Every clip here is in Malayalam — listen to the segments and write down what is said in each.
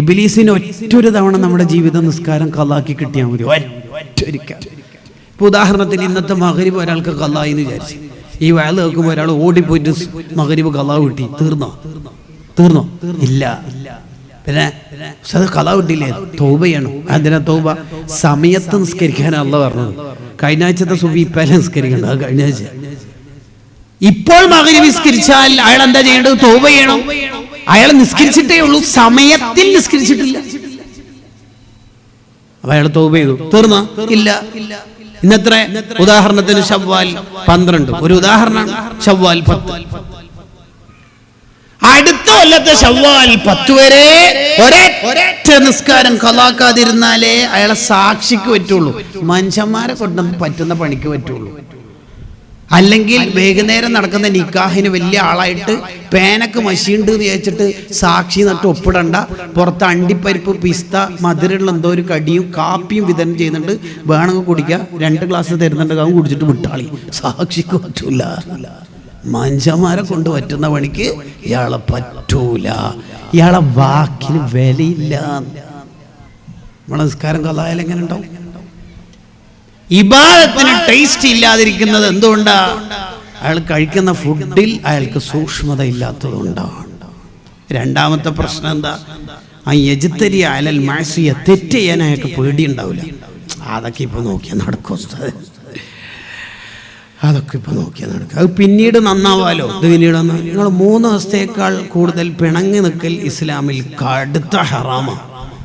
ഇബിലീസിന് ഒറ്റൊരു തവണ നമ്മുടെ ജീവിത നിസ്കാരം കലാക്കി കിട്ടിയാൽ മതി. ഒറ്റൊരിക്കൽ ഇപ്പൊ ഉദാഹരണത്തിന് ഇന്നത്തെ മകരിബ് ഒരാൾക്ക് കലായി എന്ന് വിചാരിച്ചു. ഈ വയൽ കേൾക്കുമ്പോൾ ഒരാൾ ഓടിപ്പോയിട്ട് മകരിബ് കലാവ് കിട്ടി. തീർന്നോ? തീർന്നോ? ഇല്ല. പിന്നെ അത് കലാ കിട്ടിയില്ലേ? തോബയാണ് അതിനാ തൗബ? സമയത്ത് നിസ്കരിക്കാനല്ല പറഞ്ഞത്. കഴിഞ്ഞ ആഴ്ചത്തെ സുബി ഇപ്പം നിസ്കരിക്കണ്ട? കഴിഞ്ഞ ആഴ്ച. ഇപ്പോൾ മകരി നിസ്കരിച്ചാൽ അയാൾ എന്താ ചെയ്യേണ്ടത്? തോബ ചെയ്യണം. അയാൾ നിസ്കരിച്ചിട്ടേ ഉള്ളൂ. സമയത്തിൽ നിസ്കരിച്ചിട്ടില്ല. അപ്പൊ അയാൾ തോപ് ചെയ്തു. തീർന്ന? ഇല്ല. ഇന്നത്ര? ഉദാഹരണത്തിന് ഷവ്വാൽ പന്ത്രണ്ട്. ഒരു ഉദാഹരണമാണ് ഷവ്വാൽ പത്ത്. അടുത്ത കൊല്ലത്തെ ഷവ്വാൽ പത്ത് വരെ ഒരേ നിസ്കാരം കളാക്കാതിരുന്നാലേ അയാളെ സാക്ഷിക്ക് പറ്റുള്ളൂ. മനുഷ്യന്മാരെ കൊണ്ടു പറ്റുന്ന പണിക്ക് പറ്റുള്ളൂ. അല്ലെങ്കിൽ വൈകുന്നേരം നടക്കുന്ന നിക്കാഹിന് വലിയ ആളായിട്ട് പേനക്ക് മഷിയുണ്ട് എന്ന് വിചാരിച്ചിട്ട് സാക്ഷി നട്ട് ഒപ്പിടണ്ട. പുറത്ത് അണ്ടിപ്പരിപ്പ് പിസ്ത മധുരമുള്ള എന്തോ ഒരു കടിയും കാപ്പിയും വിതരണം ചെയ്യുന്നുണ്ട്. വേണമെങ്കിൽ കുടിക്കുക രണ്ട് ഗ്ലാസ് തരുന്നുണ്ട്. കാവും കുടിച്ചിട്ട് വിട്ടാളി. സാക്ഷിക്ക് പറ്റൂല മനുഷ്യന്മാരെ കൊണ്ട് പറ്റുന്ന പണിക്ക് ഇയാളെ പറ്റൂല. ഇയാളെ വാക്കിന് വിലയില്ല. നമ്മളെ നിസ്കാരം കഥായാലും എങ്ങനെ ഉണ്ടാവും? ഇബാദത്തിന് ടേസ്റ്റ് ഇല്ലാതിരിക്കുന്നത് എന്തുകൊണ്ടാ? അയാൾ കഴിക്കുന്ന ഫുഡിൽ അയാൾക്ക് സൂക്ഷ്മത ഇല്ലാത്തതുകൊണ്ടാണ്. രണ്ടാമത്തെ പ്രശ്നം എന്താ? ആ യജിത്തരി അലൽ മാസിയ തെറ്റ് ചെയ്യാൻ അയാൾക്ക് പേടിയുണ്ടാവില്ല. അതൊക്കെ ഇപ്പൊ നോക്കിയാൽ നടക്കും. അതൊക്കെ ഇപ്പൊ നോക്കിയാൽ നടക്കും. അത് പിന്നീട് നന്നാവാലോ? ഇത് പിന്നീട് നിങ്ങൾ മൂന്ന് ദിവസത്തേക്കാൾ കൂടുതൽ പിണങ്ങി നിൽക്കൽ ഇസ്ലാമിൽ കടുത്ത ഹറാമാണ്.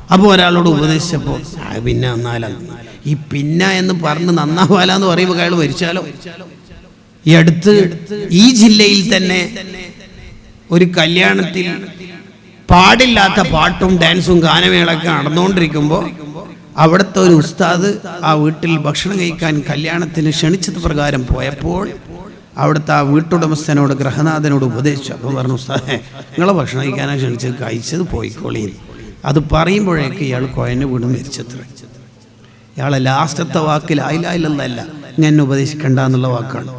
അപ്പോൾ ഒരാളോട് ഉപദേശിച്ചപ്പോൾ "ആ, പിന്നെ നന്നാലാ. ഈ പിന്നെ എന്ന് പറഞ്ഞ് നന്നാവാല എന്ന് പറയുമ്പോൾ അയാൾ മരിച്ചാലോ? ഈ അടുത്ത് ഈ ജില്ലയിൽ തന്നെ ഒരു കല്യാണത്തിൽ പാടില്ലാത്ത പാട്ടും ഡാൻസും ഗാനമേളൊക്കെ നടന്നുകൊണ്ടിരിക്കുമ്പോൾ അവിടുത്തെ ഒരു ഉസ്താദ് ആ വീട്ടിൽ ഭക്ഷണം കഴിക്കാൻ കല്യാണത്തിന് ക്ഷണിച്ചത് പ്രകാരം പോയപ്പോൾ അവിടുത്തെ ആ വീട്ടുടമസ്ഥനോട് ഗ്രഹനാഥനോട് ഉപദേശിച്ചു. അപ്പോൾ പറഞ്ഞു ഉസ്താദേ നിങ്ങളെ ഭക്ഷണം കഴിക്കാനാണ് ക്ഷണിച്ചത്. കഴിച്ചത് പോയിക്കോളീൻ അത് പറയുമ്പോഴേക്ക് ഇയാൾ കൊയന് വീണ് മരിച്ചത്ര. ഇയാളെ ലാസ്റ്റത്തെ വാക്കിൽ ആയില്ലായില്ലെന്നല്ല ഞാൻ ഉപദേശിക്കണ്ട എന്നുള്ള വാക്കാണ്.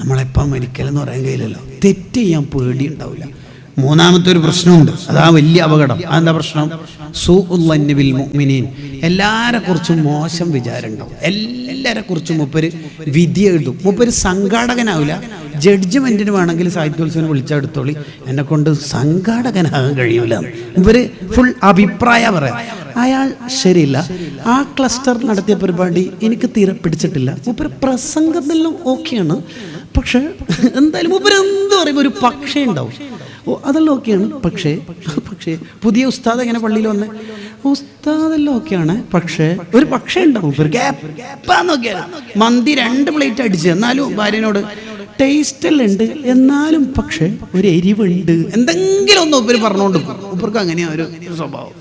നമ്മളെപ്പം മരിക്കലെന്ന് പറയാൻ കഴിയില്ലല്ലോ. തെറ്റ് ചെയ്യാൻ പേടി ഉണ്ടാവില്ല മൂന്നാമത്തെ ഒരു പ്രശ്നമുണ്ട്. അതാ വലിയ അപകടം. അതെന്താ പ്രശ്നം? സൂഉല്ലന്നിബിൽ മുഅ്മിനീൻ. എല്ലാരെ കുറിച്ചും മോശം വിചാരം ഉണ്ടാവും എല്ലാരെ കുറിച്ചും മുപ്പര് വിധി എഴുതും മുപ്പര് സംഘാടകനാവില്ല. ജഡ്ജ്മെന്റിന് വേണമെങ്കിൽ സാഹിത്യോത്സവം വിളിച്ചെടുത്തോളി. എന്നെ കൊണ്ട് സംഘാടകനാകാൻ കഴിയൂല. ഇവർ ഫുൾ അഭിപ്രായ പറയാം. അയാൾ ശരിയില്ല. ആ ക്ലസ്റ്റർ നടത്തിയ പരിപാടി എനിക്ക് തീരെ പിടിച്ചിട്ടില്ല. മൂപ്പര് പ്രസംഗത്തിലും ഓക്കെയാണ്. പക്ഷെ എന്തായാലും മൂപ്പര് എന്ത് പറയുമ്പോൾ ഒരു പക്ഷേ ഉണ്ടാവും. ഓ അതെല്ലാം ഓക്കെയാണ്. പക്ഷേ പക്ഷേ പുതിയ ഉസ്താദ് എങ്ങനെ പള്ളിയിൽ വന്നേ? ഉസ്താദെല്ലാം ഓക്കെയാണ്. പക്ഷേ ഒരു പക്ഷേ ഉണ്ടാവും. മന്തി രണ്ട് പ്ലേറ്റ് അടിച്ച്. എന്നാലും ഭാര്യനോട് ടേസ്റ്റ് എല്ലാം ഉണ്ട് എന്നാലും പക്ഷേ ഒരു എരിവുണ്ട്. എന്തെങ്കിലും ഒന്ന് ഉപ്പര് പറഞ്ഞുകൊണ്ട് പോകും ഉപ്പർക്ക് അങ്ങനെയാ ഒരു സ്വഭാവം.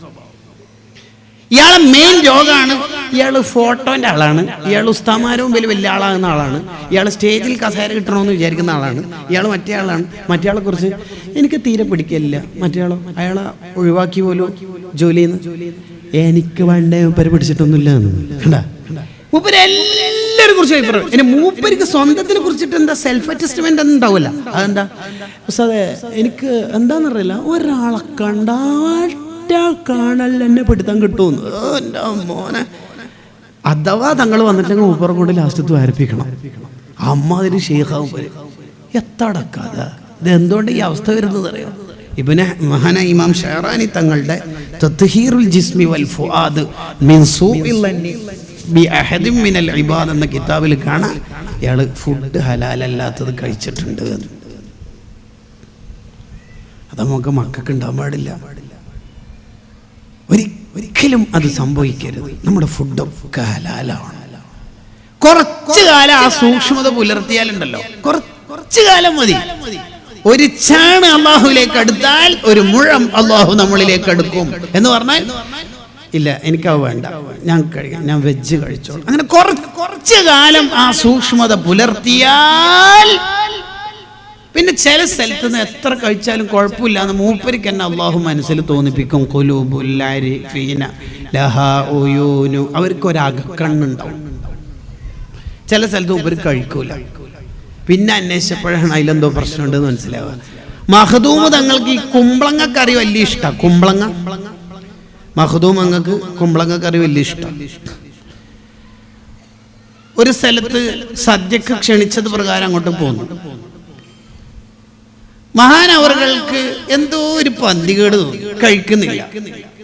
ഇയാളെ മെയിൻ രോഗമാണ് ഇയാൾ ഫോട്ടോന്റെ ആളാണ്. ഇയാൾ ഉസ്താമാരവും വലിയ വലിയ ആളാകുന്ന ആളാണ്. ഇയാൾ സ്റ്റേജിൽ കസേര കിട്ടണമെന്ന് വിചാരിക്കുന്ന ആളാണ്. ഇയാൾ മറ്റേ ആളാണ്. മറ്റേ ആളെ കുറിച്ച് എനിക്ക് തീരെ പിടിക്കില്ല മറ്റേ ആളോ അയാളെ ഒഴിവാക്കി പോലും ജോലി എനിക്ക് വേണ്ട ഉപ്പര് പിടിച്ചിട്ടൊന്നുമില്ല കണ്ടാ? മൂപ്പര് എല്ലാവരും കുറിച്ച് അഭിപ്രായം. എന്റെ മൂപ്പരിക്ക് സ്വന്തത്തിനെ കുറിച്ചിട്ട് എന്താ സെൽഫ് അഡ്ജസ്റ്റ്മെന്റ് ഒന്നും ഉണ്ടാവില്ല. അതെന്താ? പക്ഷെ അതെ എനിക്ക് എന്താണെന്നറിയില്ല ഒരാളെ കാണൽ എന്നെ പെടുത്താൻ കിട്ടുമെന്ന് എന്റെ മോനെ. അഥവാ തങ്ങൾ വന്നിട്ടെങ്കിൽ മൂപ്പറ കൊണ്ട് ലാസ്റ്റ് വാരിപ്പിക്കണം. അമ്മ അതിന് ഷെയ്ഖാവും എത്തടക്കാതെ ഇത് എന്തുകൊണ്ട് ഈ അവസ്ഥ വരുന്നത് അറിയാം? ഇബിന് മഹാന ഇമാം ഷെഹറാനി തങ്ങളുടെ തത്ഹീറുൽ ജിസ്മി വൽ ഫുആദ് മിൻ സൂഇൽ ബി അഹദിൻ മിനൽ ഇബാദ് എന്ന കിതാബിൽ കാണാം. ഇയാൾ ഫുഡ് ഹലാലല്ലാത്തത് കഴിച്ചിട്ടുണ്ട്. അത് നമുക്ക് മക്കൾക്ക് ഉണ്ടാവാൻ പാടില്ല. ഒരി- ഒരിക്കലും അത് സംഭവിക്കരുത്. നമ്മുടെ ഫുഡൊക്കെ ഹലാലാണ്. കുറച്ചു കാലം ആ സൂക്ഷ്മത പുലർത്തിയാലുണ്ടല്ലോ. കുറ- കുറച്ചു കാലം മതി. ഒരു ചാണ് അള്ളാഹുവിലേക്ക് അടുത്താൽ ഒരു മുഴം അള്ളാഹു നമ്മളിലേക്ക് അടുക്കും. എന്ന് പറഞ്ഞാൽ ഇല്ല എനിക്കത് വേണ്ട. ഞാൻ കഴിക്കാം. ഞാൻ വെജ് കഴിച്ചോളാം. അങ്ങനെ കുറച്ച് കാലം ആ സൂക്ഷ്മത പുലർത്തിയാൽ പിന്നെ ചില സ്ഥലത്ത് നിന്ന് എത്ര കഴിച്ചാലും കുഴപ്പമില്ല എന്ന് മൂപ്പരിക്ക് തന്നെ അള്ളാഹു മനസ്സിൽ തോന്നിപ്പിക്കും. കൊലൂബുല്ലാരിഫീന ലഹാ ഉയൂനു. അവർക്ക് ഒരകക്കണ്ണുണ്ടാവും ചില സ്ഥലത്ത് മൂപ്പര് കഴിക്കൂല. പിന്നെ അന്വേഷിച്ചപ്പോഴാണ് അതിലെന്തോ പ്രശ്നമുണ്ടെന്ന് മനസ്സിലാവുക. മഹദൂമ് തങ്ങൾക്ക് ഈ കുമ്പളങ്ങ കറി വലിയ ഇഷ്ടമാണ് കുമ്പളങ്ങ. മഹദൂം അങ്ങക്ക് കുമ്പളങ്ങ കറി വലിയ ഇഷ്ടം. ഒരു സ്ഥലത്ത് സദ്യക്ക് ക്ഷണിച്ചത് പ്രകാരം അങ്ങോട്ട് പോന്നു. മഹാനവറുകൾക്ക് എന്തോ ഒരു പന്തികേട് കഴിക്കുന്നില്ല.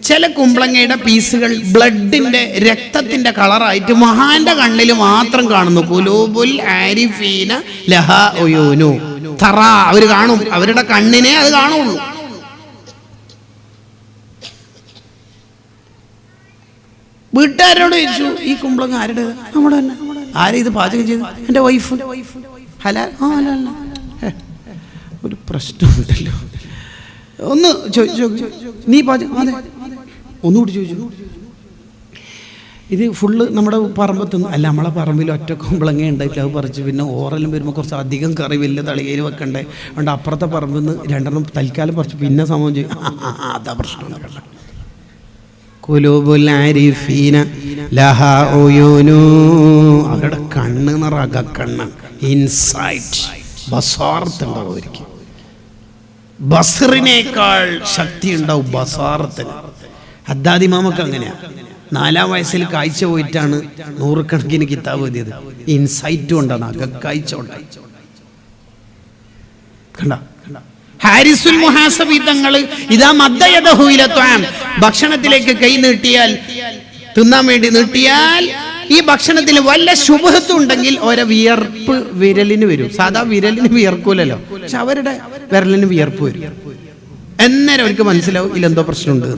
ചില കുമ്പളങ്ങയുടെ പീസുകൾ ബ്ലഡിന്റെ രക്തത്തിന്റെ കളറായിട്ട് മഹാന്റെ കണ്ണിൽ മാത്രം കാണുന്നു. കുലൂബുൽ ആരിഫീന ലഹ ഒയോനു തറ അവർ കാണും. അവരുടെ കണ്ണിനെ അത് കാണുള്ളൂ. വീട്ടുകാരോട് ചോദിച്ചു ഈ കുമ്പളങ്ങ ആരുടെ? നമ്മുടെ തന്നെ. ആരാ ഇത് പാചകം ചെയ്തു എന്റെ വൈഫ് ഹലാൽ? ആ ഒരു പ്രശ്നമുണ്ടല്ലോ ഒന്ന് ചോദിച്ചു നീ പാചകം അതെ. ഒന്നുകൂടി ചോദിച്ചു ഇത് ഫുള്ള് നമ്മുടെ പറമ്പത്ത് അല്ല നമ്മളെ പറമ്പിൽ ഒറ്റ കുമ്പളങ്ങ ഉണ്ടായിട്ട് അത് പറിച്ച് പിന്നെ ഓറലും വരുമ്പോൾ കുറച്ച് അധികം കറി വലിയ തളികയിൽ വെക്കണ്ടേ? അതുകൊണ്ട് അപ്പുറത്തെ പറമ്പിൽ നിന്ന് രണ്ടെണ്ണം തൽക്കാലം പറിച്ച് പിന്നെ സമയം ചെയ്യും. അതാ പ്രശ്നം. കുലൂബുൽ ആരിഫീന ലഹ ഉയൂനു. അവരുടെ കണ്ണ് നിറക കണ്ണ്. ഇൻസൈറ്റ് ബസാർത്തുണ്ടാവും അവർക്ക് ബസറിനേക്കാൾ ശക്തി ഉണ്ടാവും ബസാറത്തിന് ഹദ്ദാദിമാമക്ക് അങ്ങനെയാ. നാലാം വയസ്സിൽ കാഴ്ച പോയിട്ടാണ് നൂറുകണക്കിന് കിതാബ് എഴുതിയത്. ഇൻസൈറ്റ് കൊണ്ടാണ് അകക്കാഴ്ച ഉണ്ടായി കണ്ട? ഹാരിസുൽ മുഹാസബി തങ്ങൾ ഇതാ മദ്ദയദഹുയിലെത്താൻ ഭക്ഷണത്തിലേക്ക് കൈ നീട്ടിയാൽ തിന്നാൻ വേണ്ടി നീട്ടിയാൽ ഈ ഭക്ഷണത്തിൽ വല്ല ശുഭത്വം ഉണ്ടെങ്കിൽ ഓരോ വിയർപ്പ് വിരലിന് വരും. സാധാ വിരലിന് വിയർക്കൂലല്ലോ. പക്ഷെ അവരുടെ വിരലിന് വിയർപ്പ് വരും. എന്നേരം അവർക്ക് മനസ്സിലാവും ഇതിലെന്തോ പ്രശ്നമുണ്ട്.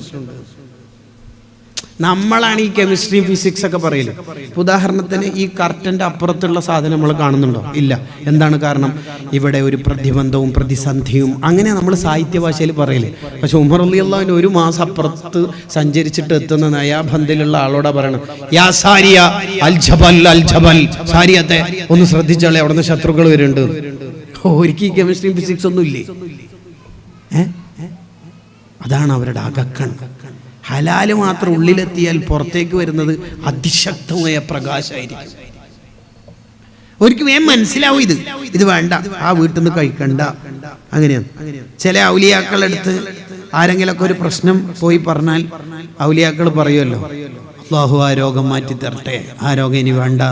നമ്മളാണ് ഈ കെമിസ്ട്രി ഫിസിക്സ് ഒക്കെ പറയൽ. ഉദാഹരണത്തിന് ഈ കർട്ടന്റെ അപ്പുറത്തുള്ള സാധനം നമ്മൾ കാണുന്നുണ്ടോ? ഇല്ല. എന്താണ് കാരണം? ഇവിടെ ഒരു പ്രതിബന്ധവും പ്രതിസന്ധിയും അങ്ങനെ നമ്മൾ സാഹിത്യ ഭാഷയിൽ പറയൽ. പക്ഷെ ഉമർ അലി ഒരു മാസം അപ്പുറത്ത് സഞ്ചരിച്ചിട്ട് എത്തുന്ന നയാബന്ധിലുള്ള ആളോടാ പറയണം യാ സാരിയ അൽ ജബൽ അൽ ജബൽ. സാരിയത്തെ ഒന്ന് ശ്രദ്ധിച്ചാളെ അവിടെ നിന്ന് ശത്രുക്കൾ വരുന്നുണ്ട്. ഒരിക്കൽ കെമിസ്ട്രി ഫിസിക്സ് ഒന്നും ഇല്ലേ? അതാണ് അവരുടെ അകക്കൺ ഹലാൽ മാത്രം ഉള്ളിലെത്തിയാൽ പുറത്തേക്ക് വരുന്നത് അതിശക്തമായ പ്രകാശമായിരിക്കും ഒരിക്കലും വേം മനസ്സിലാവും ഇത്. ഇത് വേണ്ട. ആ വീട്ടിൽ നിന്ന് കഴിക്കണ്ട. അങ്ങനെയാണ് ചില ഔലിയാക്കളെടുത്ത് ആരെങ്കിലൊക്കെ ഒരു പ്രശ്നം പോയി പറഞ്ഞാൽ ഔലിയാക്കൾ പറയുമല്ലോ അള്ളാഹു ആ രോഗം മാറ്റി തരട്ടെ. ആ രോഗം ഇനി വേണ്ട.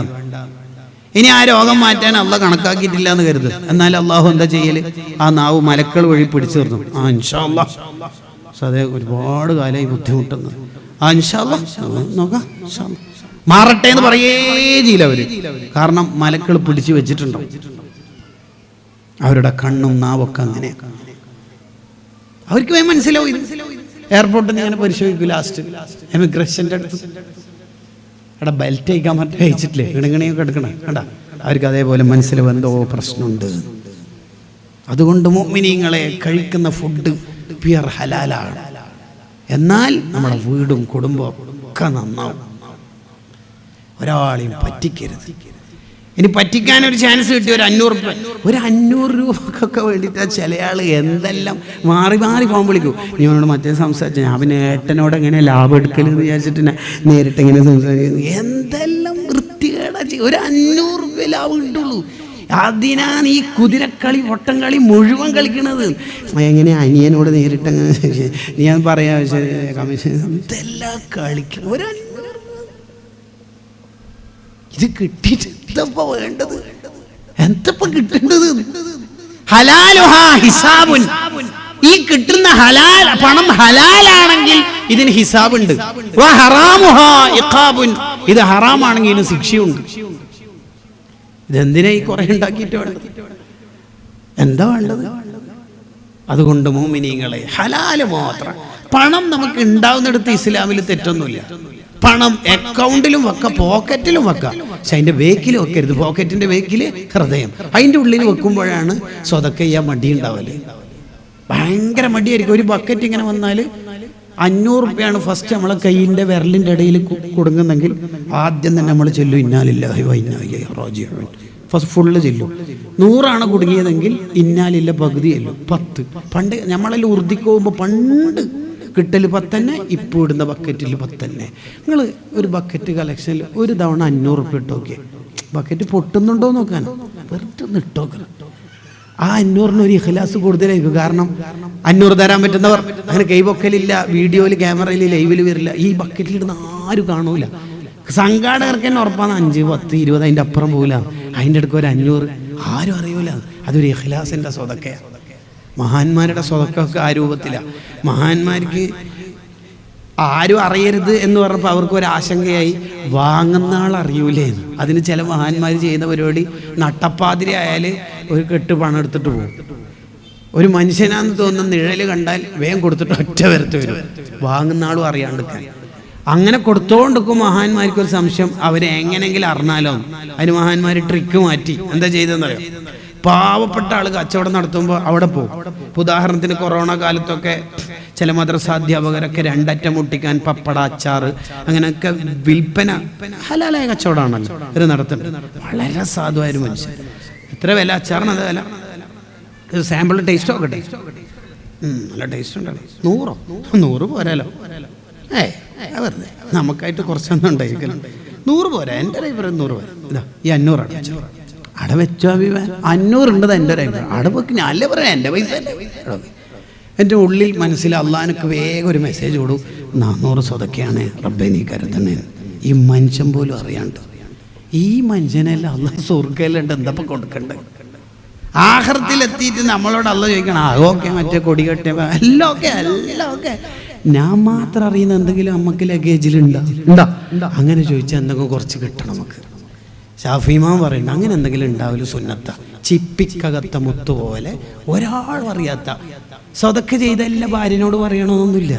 ഇനി ആ രോഗം മാറ്റാൻ അള്ള കണക്കാക്കിയിട്ടില്ല എന്ന് കരുത്. എന്നാൽ അള്ളാഹു എന്താ ചെയ്യൽ? ആ നാവ് മലക്കൾ വഴി പിടിച്ചു നിർത്തും ആ ഇൻഷാ അല്ലാ സതേ ഒരുപാട് കാലമായി ബുദ്ധിമുട്ടുന്നു. ആ നോക്കാം മാറട്ടെ എന്ന് പറയേ ചെയ്യില്ല അവർ. കാരണം മലക്കൾ പിടിച്ചു വെച്ചിട്ടുണ്ടോ? അവരുടെ കണ്ണും നാവൊക്കെ അങ്ങനെ അവർക്ക് മനസ്സിലാവും എയർപോർട്ടിൽ ഇങ്ങനെ പരിശോധിക്കും ലാസ്റ്റ് എമിഗ്രേഷന്റെ അടുത്ത്. എടാ ബെൽറ്റ് അയക്കാൻ മറ്റേ അയച്ചിട്ടില്ലേ? ഇണങ്ങണിയൊക്കെ എടുക്കണേ. കണ്ടാ? അവർക്ക് അതേപോലെ മനസ്സിൽ എന്തോ പ്രശ്നമുണ്ട്. അതുകൊണ്ട് മോമിനിങ്ങളെ കഴിക്കുന്ന ഫുഡ് പ്യുർ ഹലാലാണ്. എന്നാൽ നമ്മുടെ വീടും കുടുംബവും ഒക്കെ നന്നാവും. ഒരാളെയും പറ്റിക്കരുത്. ഇനി പറ്റിക്കാൻ ഒരു ചാൻസ് കിട്ടി ഒരു അഞ്ഞൂറ് രൂപ ഒരു അഞ്ഞൂറ് രൂപക്കൊക്കെ വേണ്ടിയിട്ട് ചില എന്തെല്ലാം മാറി മാറി ഫോൺ വിളിക്കും. നീ അവനോട് മറ്റേ സംസാരിച്ച ഞാൻ പിന്നെ ഏട്ടനോട് എങ്ങനെ ലാഭം എടുക്കലെന്ന് വിചാരിച്ചിട്ട് നേരിട്ട് എങ്ങനെ സംസാരിക്കുന്നു. എന്തെല്ലാം വൃത്തികേടാ ഒരു അഞ്ഞൂറ് രൂപ ലാഭം കിട്ടുള്ളൂ. അതിനാണ് ഈ കുതിരക്കളി വട്ടംകളി മുഴുവൻ കളിക്കുന്നത് എങ്ങനെ അനിയനോട് നേരിട്ട് ഞാൻ പറയാ എന്തെല്ലാം കളിക്കണം ഒരു ഇത് കിട്ടിയിട്ട് വേണ്ടത്? എന്തപ്പോ കിട്ടേണ്ടത്? ഹിസാബുൻ. ഈ കിട്ടുന്ന ഹലാൽ പണം ഹലാലാണെങ്കിൽ ഇതിന് ഹിസാബുണ്ട്. ഇത് ഹറാമാണെങ്കിൽ ഇതിന് ശിക്ഷയുണ്ട്. ഇതെന്തിനാ ഈ കുറെ ഉണ്ടാക്കിയിട്ട് വേണ്ടത് എന്താ വേണ്ടത്? അതുകൊണ്ട് മോമിനിങ്ങളെ ഹലാൽ മാത്രം. പണം നമുക്ക് ഉണ്ടാവുന്നിടത്ത് ഇസ്ലാമിൽ തെറ്റൊന്നുമില്ല. പണം അക്കൗണ്ടിലും വെക്ക പോക്കറ്റിലും വെക്ക. പക്ഷെ അതിന്റെ വേക്കിൽ വെക്കരുത്. പോക്കറ്റിന്റെ വേക്കിൽ ഹൃദയം. അതിന്റെ ഉള്ളിൽ വെക്കുമ്പോഴാണ് സ്വതക്ക ചെയ്യാൻ മടി ഉണ്ടാവൽ. ഭയങ്കര മടിയായിരിക്കും. ഒരു ബക്കറ്റ് ഇങ്ങനെ വന്നാൽ അഞ്ഞൂറ് റുപ്യാണ് ഫസ്റ്റ് നമ്മളെ കയ്യിന്റെ വിരലിന്റെ ഇടയിൽ കൊടുങ്ങുന്നെങ്കിൽ ആദ്യം തന്നെ നമ്മൾ ചെല്ലും. ഇന്നാലില്ലാഹി വൈനാലി റോജി ഫസ്റ്റ് ഫുള്ള് ചെല്ലും. നൂറാണ് കുടുങ്ങിയതെങ്കിൽ ഇന്നാലില്ല പകുതി ചെല്ലും. പത്ത്. പണ്ട് നമ്മളെല്ലാം ഉറുദിക്ക് പോകുമ്പോൾ പണ്ട് കിട്ടൽ പത്തന്നെ ഇപ്പോൾ ഇടുന്ന ബക്കറ്റിൽ പത്തന്നെ. നിങ്ങൾ ഒരു ബക്കറ്റ് കളക്ഷനിൽ ഒരു തവണ അഞ്ഞൂറ് റുപ്യ ഇട്ട് നോക്കിയേ. ബക്കറ്റ് പൊട്ടുന്നുണ്ടോ നോക്കാനോ. വെറുതെ ഇട്ടോക്കണം ആ അഞ്ഞൂറിന് ഒരു ഇഖ്ലാസ് കൂടുതലായിരിക്കും. കാരണം അഞ്ഞൂറ് തരാൻ പറ്റുന്നവർ അങ്ങനെ കൈപൊക്കലില്ല വീഡിയോയിൽ ക്യാമറയിൽ ലൈവിൽ വരില്ല. ഈ ബക്കറ്റിൽ ഇടുന്ന ആരും കാണൂല. സംഘാടകർക്ക് തന്നെ ഉറപ്പാണ് അഞ്ച് പത്ത് ഇരുപത് അതിന്റെ അപ്പുറം പോകില്ല അതിന്റെ അടുക്ക് ഒരു അഞ്ഞൂറ്. ആരും അറിയൂല. അതൊരു ഇഖ്ലാസിന്റെ സ്വതക്കയാണ് മഹാന്മാരുടെ സ്വതക്കൊക്കെ ആ രൂപത്തിലാണ് മഹാന്മാർക്ക് ആരും അറിയരുത് എന്ന് പറഞ്ഞപ്പോൾ അവർക്ക് ഒരു ആശങ്കയായി. വാങ്ങുന്ന ആൾ അറിയൂലേ എന്ന്. അതിന് ചില മഹാന്മാർ ചെയ്യുന്ന പരിപാടി നട്ടപ്പാതിരി ആയാൽ ഒരു കെട്ട് പണം എടുത്തിട്ട് പോകും. ഒരു മനുഷ്യനാന്ന് തോന്നുന്ന നിഴൽ കണ്ടാൽ വേഗം കൊടുത്തിട്ട് ഒറ്റ വരത്ത് വരും. വാങ്ങുന്ന ആളും അറിയാണ്ടിരിക്കാൻ. അങ്ങനെ കൊടുത്തോണ്ടിരിക്കും മഹാന്മാർക്ക് ഒരു സംശയം. അവരെ എങ്ങനെങ്കിലും അറിഞ്ഞാലോ? അതിന് മഹാന്മാർ ട്രിക്ക് മാറ്റി. എന്താ ചെയ്തതെന്നറിയോ? പാവപ്പെട്ട ആൾ കച്ചവടം നടത്തുമ്പോൾ അവിടെ പോകും. ഉദാഹരണത്തിന് കൊറോണ കാലത്തൊക്കെ ചില മദ്രസ അധ്യാപകരൊക്കെ രണ്ടറ്റം മുട്ടിക്കാൻ പപ്പട അച്ചാർ അങ്ങനെയൊക്കെ വിൽപ്പന ഹലാലായ കച്ചവടമാണല്ലോ ഇത് നടത്തുന്നത്. വളരെ സാധുവായ ഒരു മനുഷ്യൻ. എത്ര വില? അച്ചാറിന് അത് വില? ഇത് സാമ്പിൾ ടേസ്റ്റ് നോക്കട്ടെ. നല്ല ടേസ്റ്റ് ഉണ്ടല്ലോ. നൂറോ? നൂറ് പോരാലോ? ഏ വെറുതെ. നമുക്കായിട്ട് കുറച്ചൊന്നും ഉണ്ടായിരിക്കണം നൂറ് പോരാ. എന്റെ അഭിപ്രായം നൂറ് പോരാ. ഇതാ ഈ അഞ്ഞൂറാണ്. അവിടെ വെച്ചോ അഭിമാൻ. അഞ്ഞൂറുണ്ടത് എന്റെ ഒരു അഭിപ്രായം അവിടെ വെക്ക് ഞാനല്ലേ പറയാം? എന്റെ പൈസ? എന്റെ ഉള്ളിൽ മനസ്സിൽ അള്ളഹാനൊക്കെ വേഗം ഒരു മെസ്സേജ് കൊടു. നാന്നൂറ് സ്വതക്കെയാണ് റബ്ബെ നീ കരുതണേ ഈ മനുഷ്യൻ പോലും അറിയാണ്ട്. ഈ മനുഷ്യനെല്ലാം അള്ളാഹ് സ്വർഗയിലുണ്ട്. എന്തപ്പോൾ കൊടുക്കണ്ടേ? ആഹൃത്തിലെത്തിയിട്ട് നമ്മളോട് അല്ല ചോദിക്കണം ആ ഓക്കെ മറ്റേ കൊടി കെട്ടിയ എല്ലാം ഓക്കെ എല്ലാം ഓക്കെ. ഞാൻ മാത്രം അറിയുന്ന എന്തെങ്കിലും നമുക്ക് ലഗേജിലുണ്ടോ ഉണ്ടോ? അങ്ങനെ ചോദിച്ചാൽ എന്തെങ്കിലും കുറച്ച് കിട്ടണം നമുക്ക്. ഷാഫിമാൻ പറയുന്നു അങ്ങനെ എന്തെങ്കിലും ഉണ്ടാവില്ല സുന്നത്ത. ചിപ്പിക്കകത്ത മുത്തുപോലെ ഒരാളും അറിയാത്ത. സ്വതക്ക് ചെയ്ത എല്ലാ ഭാര്യനോട് പറയണമെന്നൊന്നുമില്ല